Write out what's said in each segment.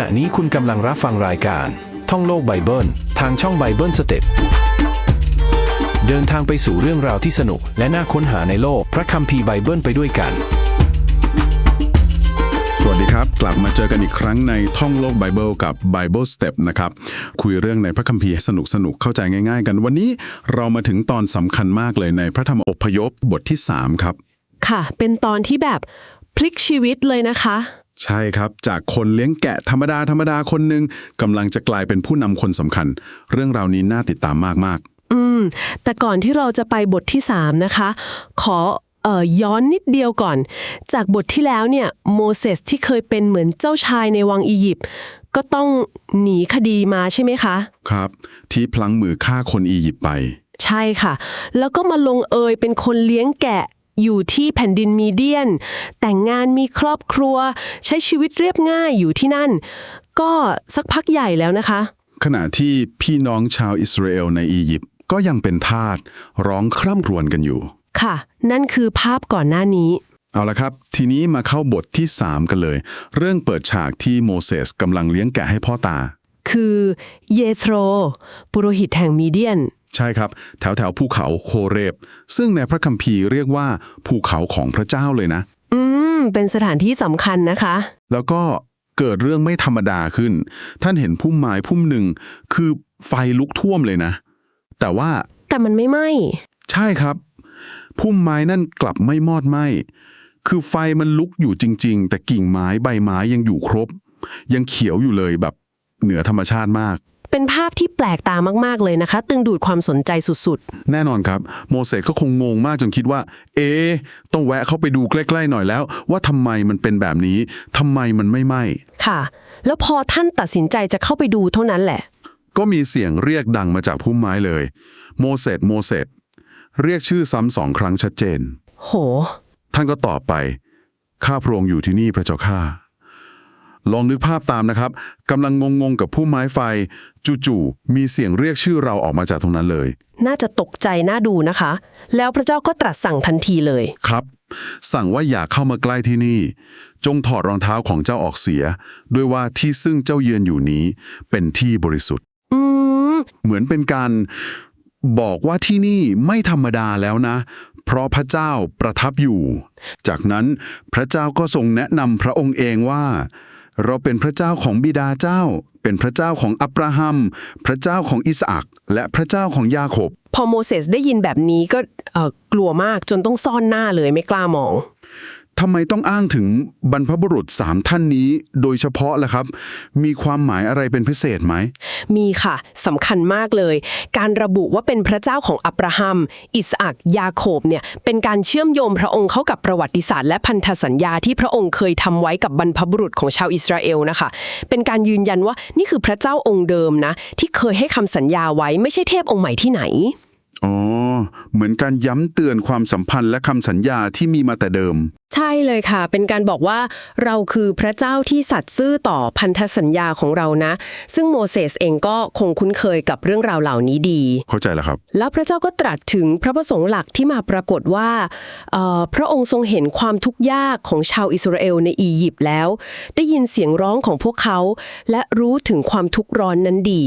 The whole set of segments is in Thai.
ณะนี้คุณกำลังรับฟังรายการ ท่องโลกไบเบิล ทางช่องไบเบิลสเต็ปเดินทางไปสู่เรื่องราวที่สนุก และน่าค้นหาในโลกพระคัมภีร์ไบเบิลไปด้วยกัน สวัสดีครับ กลับมาเจอกันอีกครั้งในท่องโลกไบเบิลกับ Bible Step นะครับ คุยเรื่องในพระคัมภีร์ให้สนุกสนุกๆเข้าใจง่าย ๆ กัน วันนี้เรามาถึงตอนสำคัญมากเลยในพระธรรมอพยพบทที่ 3 ครับ ค่ะ เป็นตอนที่แบบพลิกชีวิตเลยนะคะ ใช่ครับ จากคนเลี้ยงแกะธรรมดาธรรมดาคนหนึ่งกำลังจะกลายเป็นผู้นำคนสำคัญ เรื่องราวนี้น่าติดตามมากอืม แต่ก่อนที่เราจะไปบทที่ 3 นะคะ ขอเอ่อย้อนนิดเดียวก่อน จากบทที่แล้วเนี่ยโมเสสที่เคยเป็นเหมือนเจ้าชายในวังอียิปต์ก็ต้องหนีคดีมาใช่ไหมคะๆครับ ที่พลั้งมือฆ่าคนอียิปต์ไป ใช่ค่ะ แล้วก็มาลงเอยเป็นคนเลี้ยงแกะ อยู่ที่แผ่นดินมีเดียน แต่งงานมีครอบครัว ใช้ชีวิตเรียบง่ายอยู่ที่นั่น ก็สักพักใหญ่แล้วนะคะ ขณะที่พี่น้องชาวอิสราเอลในอียิปต์ก็ยังเป็นทาสร้องคร่ำครวญกันอยู่ ค่ะ นั่นคือภาพก่อนหน้านี้ เอาละครับ ทีนี้มาเข้าบทที่ 3 กันเลย เรื่องเปิดฉากที่โมเสสกำลังเลี้ยงแกะให้พ่อตา คือเยโทรปุโรหิตแห่งมีเดียน ใช่ครับ แถวแถวภูเขาโคเรบ ซึ่งในพระคัมภีร์เรียกว่าภูเขาของพระเจ้าเลยนะ อืม เป็นสถานที่สำคัญนะคะ แล้วก็เกิดเรื่องไม่ธรรมดาขึ้น ท่านเห็นพุ่มไม้พุ่มหนึ่ง คือไฟลุกท่วมเลยนะ แต่ว่าแต่มันไม่ไหม้ใช่ครับ พุ่มไม้นั่นกลับไม่มอดไหม้คือไฟมันลุกอยู่จริง ๆ แต่กิ่งไม้ใบไม้ยังอยู่ครบ ยังเขียวอยู่เลยแบบเหนือธรรมชาติมาก เป็นภาพที่แปลกตามาก ๆ เลยนะคะ ตึงดูดความสนใจสุด แน่นอนครับ โมเสสก็คงงงมากจนคิดว่า เอะต้องแวะเข้าไปดูใกล้ ๆ หน่อยแล้ว ว่าทำไมมันเป็นแบบนี้ทำไมมันไม่ไหม้ ๆ ค่ะ แล้วพอท่านตัดสินใจจะเข้าไปดูเท่านั้นแหละ ก็มีเสียงเรียกดังมาจากพุ่มไม้เลย โมเสสโมเสสเรียกชื่อซ้ำสองครั้งชัดเจน โห ท่านก็ตอบไป ข้าพระองค์อยู่ที่นี่พระเจ้าข้า ลองนึกภาพตามนะครับ กำลังงงๆกับผู้ไม้ไฟ จู่ๆมีเสียงเรียกชื่อเราออกมาจากตรงนั้นเลย น่าจะตกใจน่าดูนะคะ แล้วพระเจ้าก็ตรัสสั่งทันทีเลย ครับ สั่งว่าอย่าเข้ามาใกล้ที่นี่ จงถอดรองเท้าของเจ้าออกเสีย ด้วยว่าที่ซึ่งเจ้าเยือนอยู่นี้เป็นที่บริสุทธิ์ อืม เหมือนเป็นการบอกว่าที่นี่ไม่ธรรมดาแล้วนะ เพราะพระเจ้าประทับอยู่ จากนั้นพระเจ้าก็ทรงแนะนำพระองค์เองว่า เราเป็นพระเจ้าของบิดาเจ้า เป็นพระเจ้าของอับราฮัม พระเจ้าของอิสอักและพระเจ้าของยาโคบ พอโมเสสได้ยินแบบนี้ก็กลัวมากจนต้องซ่อนหน้าเลยไม่กล้ามอง ทำไมต้องอ้างถึงบรรพบุรุษสามท่านนี้ โดยเฉพาะล่ะครับ มีความหมายอะไรเป็นพิเศษไหม มีค่ะสำคัญมากเลย การระบุว่าเป็นพระเจ้าของอับราฮัม อิสอักยาโคบเนี่ยเป็นการเชื่อมโยงพระองค์เข้ากับประวัติศาสตร์และพันธสัญญาที่พระองค์เคยทำไว้กับบรรพบุรุษของชาวอิสราเอลนะคะ เป็นการยืนยันว่านี่คือพระเจ้าองค์เดิมนะ ที่เคยให้คำสัญญาไว้ไม่ใช่เทพองค์ใหม่ที่ไหนอ๋อ เหมือนการย้ำเตือนความสัมพันธ์และคำสัญญาที่มีมาแต่เดิม ใช่เลยค่ะ เป็นการบอกว่าเราคือพระเจ้าที่สัตย์ซื่อต่อพันธสัญญาของเรานะ ซึ่งโมเสสเองก็คงคุ้นเคยกับเรื่องราวเหล่านี้ดี เข้าใจแล้วครับ แล้วพระเจ้าก็ตรัสถึงพระประสงค์หลักที่มาปรากฏว่าเอ่อพระองค์ทรงเห็นความทุกข์ยากของชาวอิสราเอลในอียิปต์แล้ว ได้ยินเสียงร้องของพวกเขา และรู้ถึงความทุกข์ร้อนนั้นดี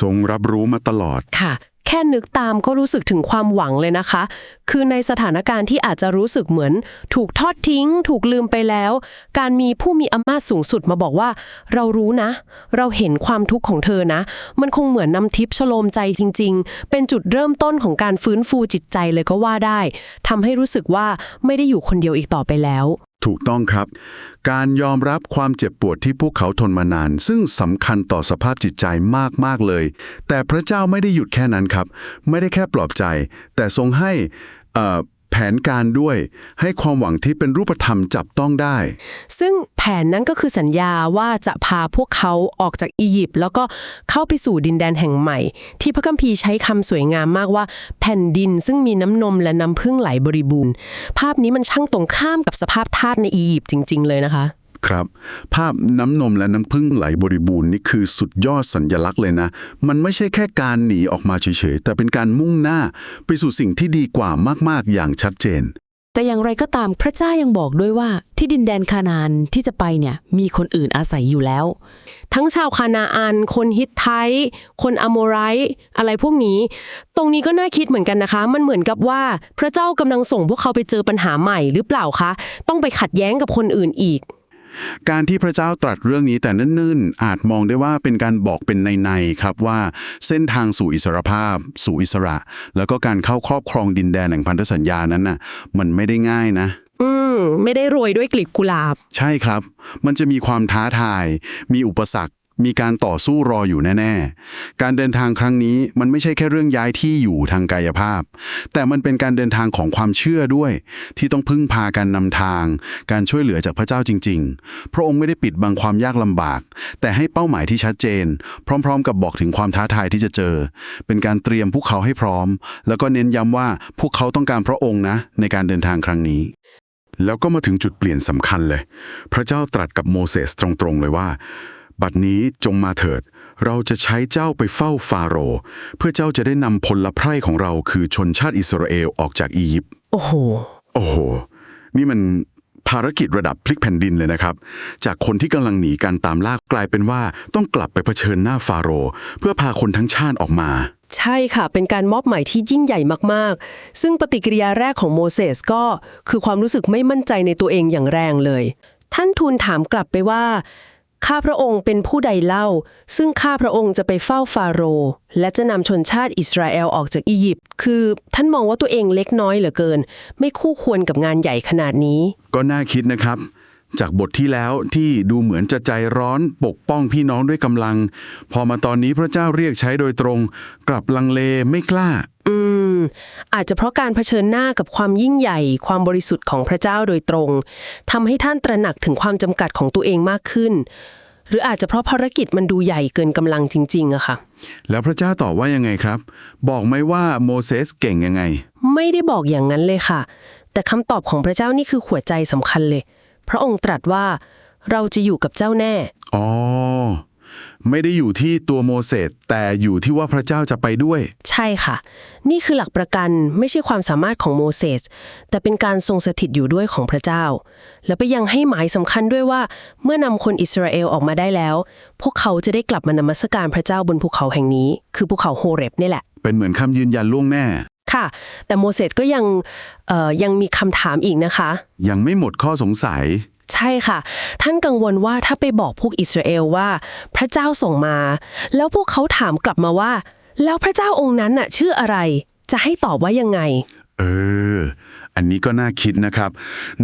ทรงรับรู้มาตลอดค่ะแค่นึกตามก็รู้สึกถึงความหวังเลยนะคะ คือในสถานการณ์ที่อาจจะรู้สึกเหมือน ถูกทอดทิ้ง ถูกลืมไปแล้ว การมีผู้มีอำนาจสูงสุดมาบอกว่า เรารู้นะ เราเห็นความทุกข์ของเธอนะ มันคงเหมือนนำทิพย์ชโลมใจจริง ๆ เป็นจุดเริ่มต้นของการฟื้นฟูจิตใจเลยก็ว่าได้ทำให้รู้สึกว่าไม่ได้อยู่คนเดียวอีกต่อไปแล้ว ถูกต้องครับ การยอมรับความเจ็บปวดที่พวกเขาทนมานาน ซึ่งสำคัญต่อสภาพจิตใจมาก ๆ เลย แต่พระเจ้าไม่ได้หยุดแค่นั้นครับ ไม่ได้แค่ปลอบใจ แต่ทรงให้อ่อ แผนการด้วย ให้ความหวังที่เป็นรูปธรรมจับต้องได้ ซึ่งแผนนั้นก็คือสัญญาว่าจะพาพวกเขาออกจากอียิปต์แล้วก็เข้าไปสู่ดินแดนแห่งใหม่ ที่พระคัมภีร์ใช้คำสวยงามมากว่า แผ่นดินซึ่งมีน้ำนมและน้ำพึ่งไหลบริบูรณ์ ภาพนี้มันช่างตรงข้ามกับสภาพทาสในอียิปต์จริง ๆ เลยนะคะ ครับ ภาพน้ำนมและน้ำพึ่งไหลบริบูรณ์นี่คือสุดยอดสัญญลักษณ์เลยนะ มันไม่ใช่แค่การหนีออกมาเฉยๆ แต่เป็นการมุ่งหน้าไปสู่สิ่งที่ดีกว่ามากๆ อย่างชัดเจน แต่อย่างไรก็ตามพระเจ้ายังบอกด้วยว่า ที่ดินแดนคานาานที่จะไปเนี่ยมีคนอื่นอาศัยอยู่แล้ว ทั้งชาวคานาอันคนฮิตไทต์คนอโมไรต์อะไรพวกนี้ ตรงนี้ก็น่าคิดเหมือนกันนะคะ มันเหมือนกับว่าพระเจ้ากำลังส่งพวกเขาไปเจอปัญหาใหม่หรือเปล่าคะ ต้องไปขัดแย้งกับคนอื่นอีก การที่พระเจ้าตรัสเรื่องนี้แต่นื่นๆ อาจมองได้ว่าเป็นการบอกเป็นในๆครับว่าเส้นทางสู่อิสรภาพ สู่อิสระ แล้วก็การเข้าครอบครองดินแดนแห่งพันธสัญญานั้นน่ะ มันไม่ได้ง่ายนะ อืม ไม่ได้โรยด้วยกลีบกุหลาบ ใช่ครับ มันจะมีความท้าทาย มีอุปสรรค มีการต่อสู้รออยู่แน่ ๆ การเดินทางครั้งนี้มันไม่ใช่แค่เรื่องย้ายที่อยู่ทางกายภาพ แต่มันเป็นการเดินทางของความเชื่อด้วย ที่ต้องพึ่งพาการนำทาง การช่วยเหลือจากพระเจ้าจริง ๆ พระองค์ไม่ได้ปิดบังความยากลำบาก แต่ให้เป้าหมายที่ชัดเจน พร้อม ๆ กับบอกถึงความท้าทายที่จะเจอ เป็นการเตรียมพวกเขาให้พร้อม แล้วก็เน้นย้ำว่าพวกเขาต้องการพระองค์นะ ในการเดินทางครั้งนี้แล้วก็มาถึงจุดเปลี่ยนสำคัญเลย พระเจ้าตรัสกับโมเสสตรงๆเลยว่า บัดนี้จงมาเถิด เราจะใช้เจ้าไปเฝ้าฟาโรห์เพื่อเจ้าจะได้นำพลไพร่ของเราคือชนชาติอิสราเอลออกจากอียิปต์โอ้โห โอ้โห นี่มันภารกิจระดับพลิกแผ่นดินเลยนะครับ จากคนที่กำลังหนีการตามลากกลายเป็นว่าต้องกลับไปเผชิญหน้าฟาโรห์เพื่อพาคนทั้งชาติออกมา ใช่ค่ะ เป็นการมอบหมายที่ยิ่งใหญ่มากๆ ซึ่งปฏิกิริยาแรกของโมเสสก็คือความรู้สึกไม่มั่นใจในตัวเองอย่างแรงเลย ท่านทูลถามกลับไปว่า ข้าพระองค์เป็นผู้ใดเล่า ซึ่งข้าพระองค์จะไปเฝ้าฟาโรห์และจะนำชนชาติอิสราเอลออกจากอียิปต์คือท่านมองว่าตัวเองเล็กน้อยเหลือเกิน ไม่คู่ควรกับงานใหญ่ขนาดนี้ ก็น่าคิดนะครับ จากบทที่แล้วที่ดูเหมือนจะใจร้อนปกป้องพี่น้องด้วยกำลัง พอมาตอนนี้พระเจ้าเรียกใช้โดยตรง กลับลังเลไม่กล้า อืม อาจจะเพราะการเผชิญหน้ากับความยิ่งใหญ่ ความบริสุทธิ์ของพระเจ้าโดยตรงทำให้ท่านตระหนักถึงความจำกัดของตัวเองมากขึ้น หรืออาจจะเพราะภารกิจมันดูใหญ่เกินกำลังจริงๆอะค่ะ แล้วพระเจ้าตอบว่ายังไงครับ บอกไหมว่าโมเสสเก่งยังไง ไม่ได้บอกอย่างนั้นเลยค่ะ แต่คำตอบของพระเจ้านี่คือหัวใจสำคัญเลย พระองค์ตรัสว่า เราจะอยู่กับเจ้าแน่ อ๋อ ไม่ได้อยู่ที่ตัวโมเสสแต่อยู่ที่ว่าพระเจ้าจะไปด้วย ใช่ค่ะ นี่คือหลักประกันไม่ใช่ความสามารถของโมเสสแต่เป็นการทรงสถิตอยู่ด้วยของพระเจ้า แล้วไปยังให้หมายสำคัญด้วยว่า เมื่อนำคนอิสราเอลออกมาได้แล้ว พวกเขาจะได้กลับมานมัสการพระเจ้าบนภูเขาแห่งนี้ คือภูเขาโฮเรบนี่แหละ เป็นเหมือนคำยืนยันล่วงแน่ ค่ะ แต่โมเสสก็ยังเอ่อยังมีคำถามอีกนะคะ ยังไม่หมดข้อสงสัย ใช่ค่ะ ท่านกังวลว่าถ้าไปบอกพวกอิสราเอลว่า พระเจ้าส่งมา แล้วพวกเขาถามกลับมาว่า แล้วพระเจ้าองค์นั้นน่ะ ชื่ออะไรจะให้ตอบว่ายังไง เออ อันนี้ก็น่าคิดนะครับ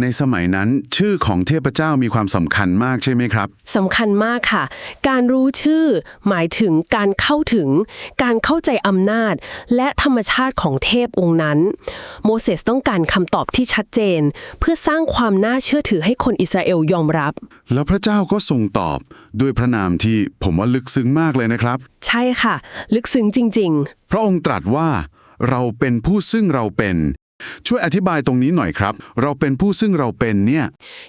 ในสมัยนั้นชื่อของเทพเจ้ามีความสำคัญมากใช่ไหมครับสำคัญมากค่ะ การรู้ชื่อ หมายถึงการเข้าถึง การเข้าใจอำนาจ และธรรมชาติของเทพองค์นั้น โมเสสต้องการคำตอบที่ชัดเจน เพื่อสร้างความน่าเชื่อถือให้คนอิสราเอลยอมรับ แล้วพระเจ้าก็ทรงตอบด้วยพระนามที่ผมว่าลึกซึ้งมากเลยนะครับ ใช่ค่ะ ลึกซึ้งจริง ๆ พระองค์ตรัสว่า เราเป็นผู้ซึ่งเราเป็น ช่วยอธิบายตรงนี้หน่อยครับ เราเป็นผู้ซึ่งเราเป็นเนี่ย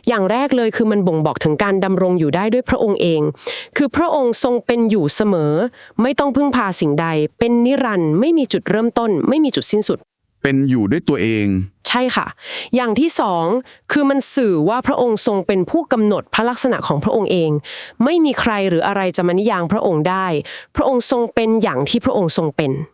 อย่างแรกเลยคือมันบ่งบอกถึงการดำรงอยู่ได้ด้วยพระองค์เอง คือพระองค์ทรงเป็นอยู่เสมอ ไม่ต้องพึ่งพาสิ่งใด เป็นนิรันดร์ไม่มีจุดเริ่มต้น ไม่มีจุดสิ้นสุด เป็นอยู่ด้วยตัวเอง ใช่ค่ะ อย่างที่สองคือมันสื่อว่าพระองค์ทรงเป็นผู้กำหนดพระลักษณะของพระองค์เอง ไม่มีใครหรืออะไรจะมานิยามพระองค์ได้ พระองค์ทรงเป็นอย่างที่พระองค์ทรงเป็นอืม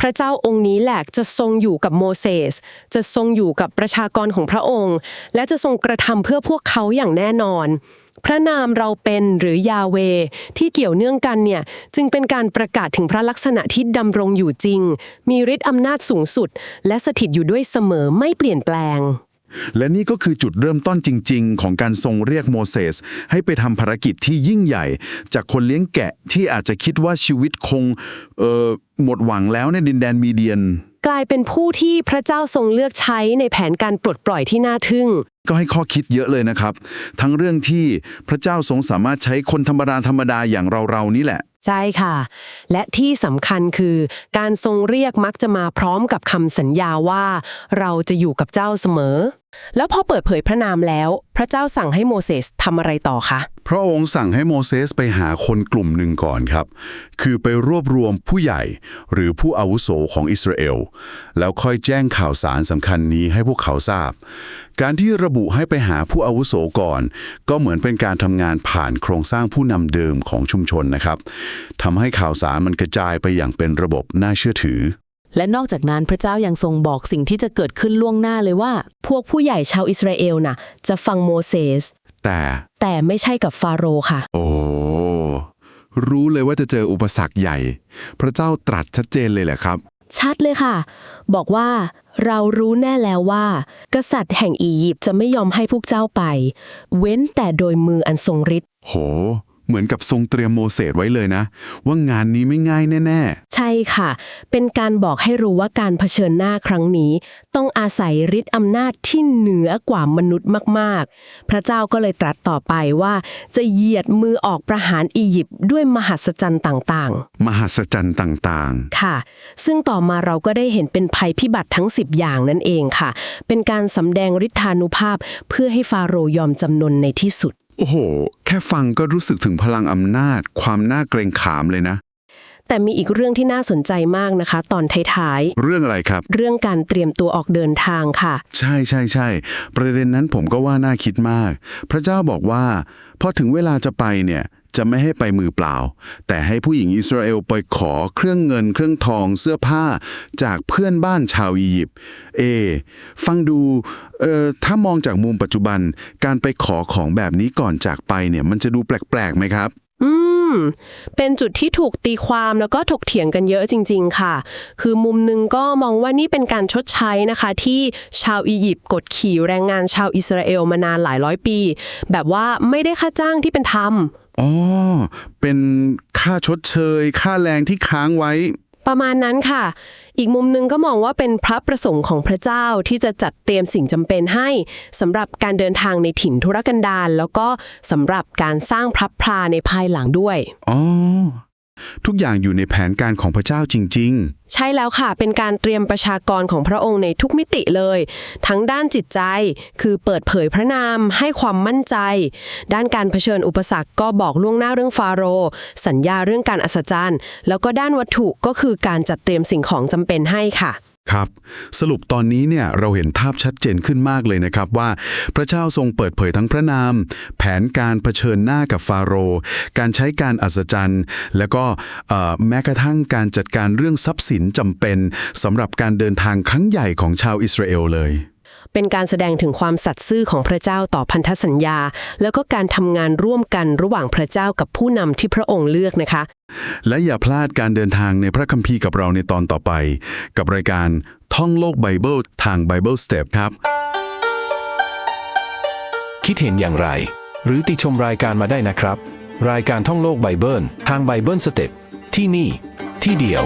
พระเจ้าองค์นี้แหละจะทรงอยู่กับโมเสส จะทรงอยู่กับประชากรของพระองค์ และจะทรงกระทำเพื่อพวกเขาอย่างแน่นอน พระนามเราเป็นหรือยาเว ที่เกี่ยวเนื่องกันเนี่ยจึงเป็นการประกาศถึงพระลักษณะที่ดำรงอยู่จริง มีฤทธิ์อำนาจสูงสุด และสถิตอยู่ด้วยเสมอไม่เปลี่ยนแปลง และนี่ก็คือจุดเริ่มต้นจริง ๆ ของการทรงเรียกโมเสสให้ไปทำภารกิจที่ยิ่งใหญ่ จากคนเลี้ยงแกะที่อาจจะคิดว่าชีวิตคงเออหมดหวังแล้วในดินแดนมีเดียน กลายเป็นผู้ที่พระเจ้าทรงเลือกใช้ในแผนการปลดปล่อยที่น่าทึ่ง ก็ให้ข้อคิดเยอะเลยนะครับ ทั้งเรื่องที่พระเจ้าทรงสามารถใช้คนธรรมดาธรรมดาอย่างเราๆนี่แหละ ใช่ค่ะ และที่สำคัญคือการทรงเรียกมักจะมาพร้อมกับคำสัญญาว่า เราจะอยู่กับเจ้าเสมอ แล้วพอเปิดเผยพระนามแล้ว พระเจ้าสั่งให้โมเสสทำอะไรต่อคะพระองค์สั่งให้โมเสสไปหาคนกลุ่มหนึ่งก่อนครับ คือไปรวบรวมผู้ใหญ่ หรือผู้อาวุโสของอิสราเอล แล้วค่อยแจ้งข่าวสารสำคัญนี้ให้พวกเขาทราบ การที่ระบุให้ไปหาผู้อาวุโสก่อน ก็เหมือนเป็นการทำงานผ่านโครงสร้างผู้นำเดิมของชุมชนนะครับทำให้ข่าวสารมันกระจายไปอย่างเป็นระบบน่าเชื่อถือ และนอกจากนั้นพระเจ้ายังทรงบอกสิ่งที่จะเกิดขึ้นล่วงหน้าเลยว่า พวกผู้ใหญ่ชาวอิสราเอลน่ะ จะฟังโมเสสแต่แต่ไม่ใช่กับฟาโรห์ค่ะ โอ้รู้เลยว่าจะเจออุปสรรคใหญ่ พระเจ้าตรัสชัดเจนเลยแหละครับ ชัดเลยค่ะ บอกว่าเรารู้แน่แล้วว่า กษัตริย์แห่งอียิปต์จะไม่ยอมให้พวกเจ้าไป เว้นแต่โดยมืออันทรงฤทธิ์โห เหมือนกับทรงเตรียมโมเสสไว้เลยนะ ว่างานนี้ไม่ง่ายแน่ ใช่ค่ะ เป็นการบอกให้รู้ว่าการเผชิญหน้าครั้งนี้ ต้องอาศัยฤทธิ์อำนาจที่เหนือกว่ามนุษย์มากๆ พระเจ้าก็เลยตรัสต่อไปว่า จะเหยียดมือออกประหารอียิปต์ด้วยมหัศจรรย์ต่างๆๆมหัศจรรย์ต่างค่ะ ซึ่งต่อมาเราก็ได้เห็นเป็นภัยพิบัติทั้ง 10 อย่างนั่นเองค่ะ เป็นการสำแดงฤทธานุภาพเพื่อให้ฟาโรห์ยอมจำนนในที่สุดๆ โอ้โห แค่ฟังก็รู้สึกถึงพลังอำนาจ ความน่าเกรงขามเลยนะ แต่มีอีกเรื่องที่น่าสนใจมากนะคะ ตอนท้ายเรื่องอะไรครับ ๆ เรื่องการเตรียมตัวออกเดินทางค่ะ ใช่ใช่ใช่ประเด็นนั้นผมก็ว่าน่าคิดมาก พระเจ้าบอกว่าพอถึงเวลาจะไปเนี่ย จะไม่ให้ไปมือเปล่า แต่ให้ผู้หญิงอิสราเอลไปขอเครื่องเงินเครื่องทองเสื้อผ้าจากเพื่อนบ้านชาวอียิปต์เอ ฟังดูเอ่อถ้ามองจากมุมปัจจุบัน การไปขอของแบบนี้ก่อนจากไปเนี่ย มันจะดูแปลกๆไหมครับ อืม เป็นจุดที่ถูกตีความแล้วก็ถกเถียงกันเยอะจริง ๆ ค่ะ คือมุมหนึงก็มองว่านี่เป็นการชดใช้นะคะ ที่ชาวอียิปต์กดขี่แรงงานชาวอิสราเอลมานานหลายร้อยปี แบบว่าไม่ได้ค่าจ้างที่เป็นธรรม อ๋อ เป็นค่าชดเชย ค่าแรงที่ค้างไว้ ประมาณนั้นค่ะ อีกมุมหนึงก็มองว่าเป็นพระประสงค์ของพระเจ้าที่จะจัดเตรียมสิ่งจำเป็นให้สำหรับการเดินทางในถิ่นธุรกันดารแล้วก็สำหรับการสร้างพระพลาในภายหลังด้วย อ๋อ ทุกอย่างอยู่ในแผนการของพระเจ้าจริง ๆ ใช่แล้วค่ะ เป็นการเตรียมประชากรของพระองค์ในทุกมิติเลย ทั้งด้านจิตใจ คือเปิดเผยพระนาม ให้ความมั่นใจ ด้านการเผชิญอุปสรรคก็บอกล่วงหน้าเรื่องฟาโรห์สัญญาเรื่องการอัศจรรย์ แล้วก็ด้านวัตถุก็คือการจัดเตรียมสิ่งของจำเป็นให้ค่ะ ครับ สรุปตอนนี้เนี่ยเราเห็นภาพชัดเจนขึ้นมากเลยนะครับว่าพระเจ้าทรงเปิดเผยทั้งพระนาม แผนการเผชิญหน้ากับฟาโรห์การใช้การอัศจรรย์ แล้วก็เอ่อแม้กระทั่งการจัดการเรื่องทรัพย์สินจำเป็นสำหรับการเดินทางครั้งใหญ่ของชาวอิสราเอลเลย เป็นการแสดงถึงความสัตย์ซื่อของพระเจ้าต่อพันธสัญญา แล้วก็การทำงานร่วมกันระหว่างพระเจ้ากับผู้นำที่พระองค์เลือกนะคะ และอย่าพลาดการเดินทางในพระคัมภีร์กับเราในตอนต่อไป กับรายการท่องโลกไบเบิลทาง Bible Step ครับ คิดเห็นอย่างไร หรือติชมรายการมาได้นะครับ รายการท่องโลกไบเบิลทางไบเบิลสเต็ปที่นี่ ที่เดียว